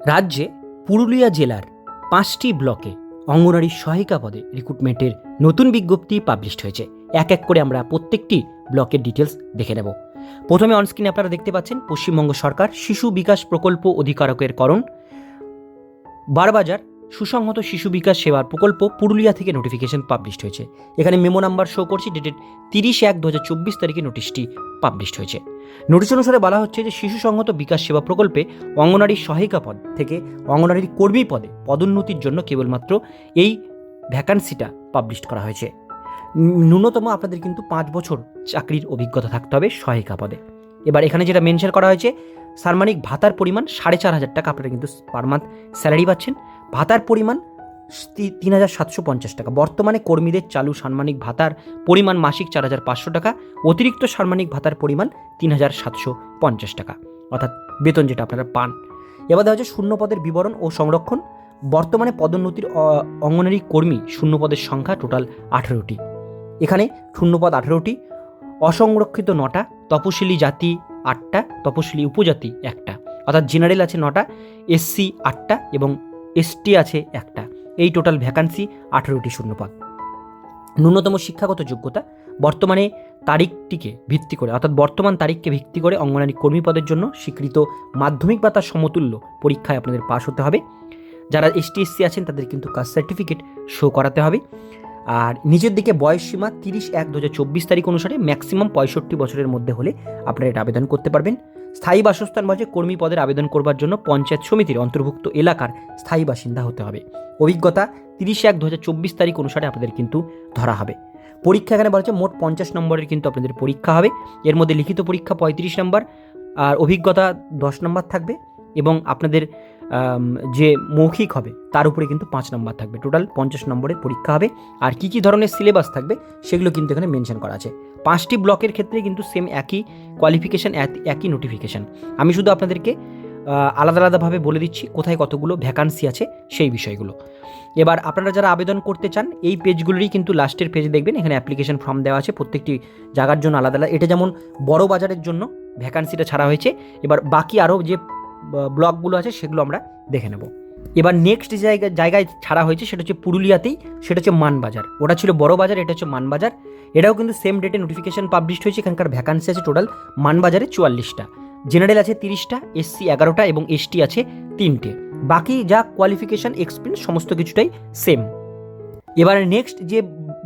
রাজ্যে পুরুলিয়া জেলার পাঁচটি ব্লকে অঙ্গনারী সহায়িকা পদে রিক্রুটমেন্টের নতুন বিজ্ঞপ্তি পাবলিশড হয়েছে। এক এক করে আমরা প্রত্যেকটি ব্লকের ডিটেলস দেখে নেব। প্রথমে অনস্ক্রিনে আপনারা দেখতে পাচ্ছেন, পশ্চিমবঙ্গ সরকার শিশু বিকাশ প্রকল্প অধিকারকের করণ, বারবাজার সুসংহত শিশু বিকাশ সেবার প্রকল্প পুরুলিয়া থেকে নোটিফিকেশন পাবলিশড হয়েছে। এখানে মেমো নাম্বার শো করছি ডেটেড তিরিশ এক দু তারিখে নোটিশটি পাবলিশড হয়েছে। নোটিশ অনুসারে বলা হচ্ছে যে, শিশু সংহত বিকাশ সেবা প্রকল্পে অঙ্গনারী সহায়িকা পদ থেকে অঙ্গনারীর কর্মী পদে পদোন্নতির জন্য কেবলমাত্র এই ভ্যাকান্সিটা পাবলিশ করা হয়েছে। ন্যূনতম আপনাদের কিন্তু পাঁচ বছর চাকরির অভিজ্ঞতা থাকতে হবে সহায়িকা পদে। এবার এখানে যেটা মেনশন করা হয়েছে সাম্মানিক ভাতার পরিমাণ সাড়ে চার হাজার টাকা আপনারা কিন্তু পার মান্থ স্যালারি পাচ্ছেন। ভাতার পরিমাণ তিন হাজার সাতশো পঞ্চাশ টাকা। বর্তমানে কর্মীদের চালু সাম্মানিক ভাতার পরিমাণ মাসিক চার হাজার পাঁচশো টাকা, অতিরিক্ত সাম্মানিক ভাতার পরিমাণ তিন হাজার সাতশো পঞ্চাশ টাকা। অর্থাৎ বেতন যেটা আপনারা পান। এবার দেওয়া হচ্ছে শূন্য পদের বিবরণ ও সংরক্ষণ। বর্তমানে পদোন্নতির অঙ্গনারী কর্মী শূন্য পদের সংখ্যা টোটাল আঠেরোটি। এখানে শূন্যপদ আঠেরোটি, অসংরক্ষিত নটা, তপশিলি জাতি আটটা, তপশিলি উপজাতি একটা। অর্থাৎ জেনারেল আছে নটা, এসসি আটটা এবং এসটি আছে একটা। এই টোটাল ভ্যাকান্সি আঠেরোটি শূন্যপদ। ন্যূনতম শিক্ষাগত যোগ্যতা বর্তমানে তারিখটিকে ভিত্তি করে, অর্থাৎ বর্তমান তারিখকে ভিত্তি করে অঙ্গনারী কর্মী পদের জন্য স্বীকৃত মাধ্যমিক বা তার সমতুল্য পরীক্ষায় আপনাদের পাশ হতে হবে। যারা এসটি, এসসি আছেন তাদের কিন্তু কাস্ট সার্টিফিকেট শো করাতে হবে। আর নিজের দিকে বয়স সীমা তিরিশ এক দু তারিখ অনুসারে ম্যাক্সিমাম পঁয়ষট্টি বছরের মধ্যে হলে আপনারা এটা আবেদন করতে পারবেন। স্থায়ী বাসস্থান বাজে কর্মী পদের আবেদন করবার জন্য পঞ্চায়েত সমিতির অন্তর্ভুক্ত এলাকার স্থায়ী বাসিন্দা হতে হবে। অভিজ্ঞতা তিরিশ এক দু তারিখ অনুসারে আপনাদের কিন্তু ধরা হবে। পরীক্ষা এখানে বলা হচ্ছে মোট পঞ্চাশ নম্বরের কিন্তু আপনাদের পরীক্ষা হবে। এর মধ্যে লিখিত পরীক্ষা পঁয়ত্রিশ নম্বর, আর অভিজ্ঞতা দশ নম্বর থাকবে এবং আপনাদের যে মৌখিক হবে, তার উপরে কিন্তু পাঁচ নম্বর থাকবে। টোটাল পঞ্চাশ নম্বরের পরীক্ষা হবে। আর কী কী ধরনের সিলেবাস থাকবে, সেগুলো কিন্তু এখানে মেনশন করা আছে। পাঁচটি ব্লকের ক্ষেত্রে কিন্তু সেম একই কোয়ালিফিকেশান একই নোটিফিকেশান আমি শুধু আপনাদেরকে আলাদা আলাদাভাবে বলে দিচ্ছি, কোথায় কতগুলো ভ্যাকান্সি আছে, সেই বিষয়গুলো। এবার আপনারা যারা আবেদন করতে চান, এই পেজগুলোরই কিন্তু লাস্টের পেজে দেখবেন। এখানে অ্যাপ্লিকেশন ফর্ম দেওয়া আছে, প্রত্যেকটি জায়গার জন্য আলাদা আলাদা। এটা যেমন বড় বাজারের জন্য ভ্যাকান্সিটা ছাড়া হয়েছে, এবার বাকি আরও যে ব্লকগুলো আছে সেগুলো আমরা দেখে নেব। এবার নেক্সট জায়গা জায়গায় ছাড়া হয়েছে সেটা হচ্ছে পুরুলিয়াতেই, সেটা হচ্ছে মানবাজার। ওটা ছিল বড় বাজার, এটা হচ্ছে মানবাজার। এটাও কিন্তু সেম ডেটে নোটিফিকেশন পাবলিশ হয়েছে, এখানকার ভ্যাকান্সি আছে টোটাল মানবাজারে চুয়াল্লিশটা। জেনারেল আছে তিরিশটা এসসি এগারোটা এবং এসটি আছে তিনটে। বাকি যা কোয়ালিফিকেশান এক্সপিরিয়েন্স সমস্ত কিছুটাই সেম এবার নেক্সট যে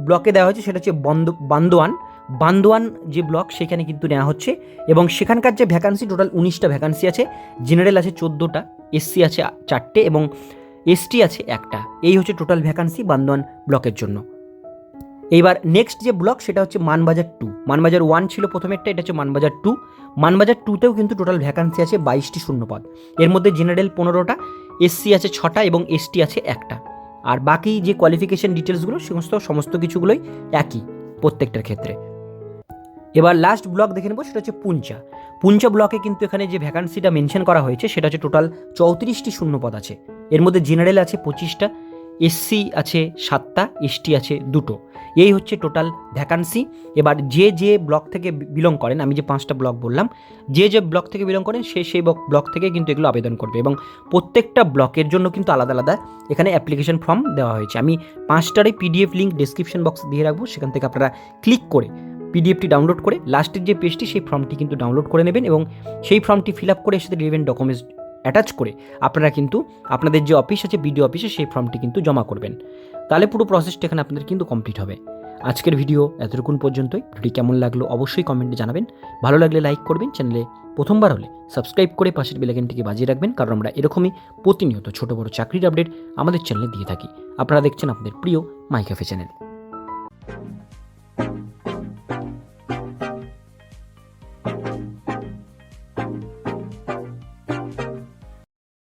ব্লকে দেওয়া হয়েছে সেটা হচ্ছে বন্দ বান্দোয়ান। বান্দোয়ান যে ব্লক, সেখানে কিন্তু নেওয়া হচ্ছে। এবং সেখানকার যে ভ্যাকান্সি টোটাল উনিশটা ভ্যাকান্সি আছে জেনারেল আছে চোদ্দোটা এসসি আছে চারটে এবং এসটি আছে একটা। এই হচ্ছে টোটাল ভ্যাকান্সি বান্দোয়ান ব্লকের জন্য। এইবার নেক্সট যে ব্লক, সেটা হচ্ছে মানবাজার টু মানবাজার ওয়ান ছিল প্রথমেরটা, এটা হচ্ছে মানবাজার টু মানবাজার টুতেও কিন্তু টোটাল ভ্যাকান্সি আছে বাইশটি শূন্যপদ। এর মধ্যে জেনারেল পনেরোটা এসসি আছে ছটা এবং এসটি আছে একটা। আর বাকি যে কোয়ালিফিকেশন ডিটেলসগুলো সমস্ত সমস্ত কিছুগুলোই একই প্রত্যেকটার ক্ষেত্রে। এবার লাস্ট ব্লক দেখে নেব, সেটা হচ্ছে পুঞ্চা পুঞ্চা ব্লকে কিন্তু এখানে যে ভ্যাকান্সিটা মেনশন করা হয়েছে, সেটা হচ্ছে টোটাল চৌত্রিশটি শূন্যপদ আছে। এর মধ্যে জেনারেল আছে পঁচিশটা এসসি আছে সাতটা এসটি আছে দুটো। এই হচ্ছে টোটাল ভ্যাকান্সি এবার যে যে ব্লক থেকে বিলং করেন, আমি যে পাঁচটা ব্লক বললাম, যে যে ব্লক থেকে বিলং করেন, সে সেই ব্লক থেকে কিন্তু এগুলো আবেদন করবে এবং প্রত্যেকটা ব্লকের জন্য কিন্তু আলাদা আলাদা এখানে অ্যাপ্লিকেশন ফর্ম দেওয়া হয়েছে। আমি পাঁচটারই পিডিএফ লিঙ্ক ডিসক্রিপশন বক্সে দিয়ে রাখব, সেখান থেকে আপনারা ক্লিক করে পিডিএফটি ডাউনলোড করে লাস্টের যে পেজটি, সেই ফর্মটি কিন্তু ডাউনলোড করে নেবেন এবং সেই ফর্মটি ফিল আপ করে সাথে রিলেভেন্ট ডকুমেন্টস অ্যাটাচ করে আপনারা কিন্তু আপনাদের যে অফিস আছে, বিডিও অফিসে সেই ফর্মটি কিন্তু জমা করবেন। তাহলে পুরো প্রসেসটা এখানে আপনাদের কিন্তু কমপ্লিট হবে। আজকের ভিডিও এতটুকুন পর্যন্তই। ভিডিওটি কেমন লাগল অবশ্যই কমেন্টে জানাবেন। ভালো লাগলে লাইক করবেন চ্যানেলে প্রথমবার হলে সাবস্ক্রাইব করে পাশের বেলাইকনটিকে বাজিয়ে রাখবেন, কারণ আমরা এরকমই প্রতিনিয়ত ছোট বড় চাকরির আপডেট আমাদের চ্যানেলে দিয়ে থাকি। আপনারা দেখছেন আপনাদের প্রিয় মাই ক্যাফে চ্যানেল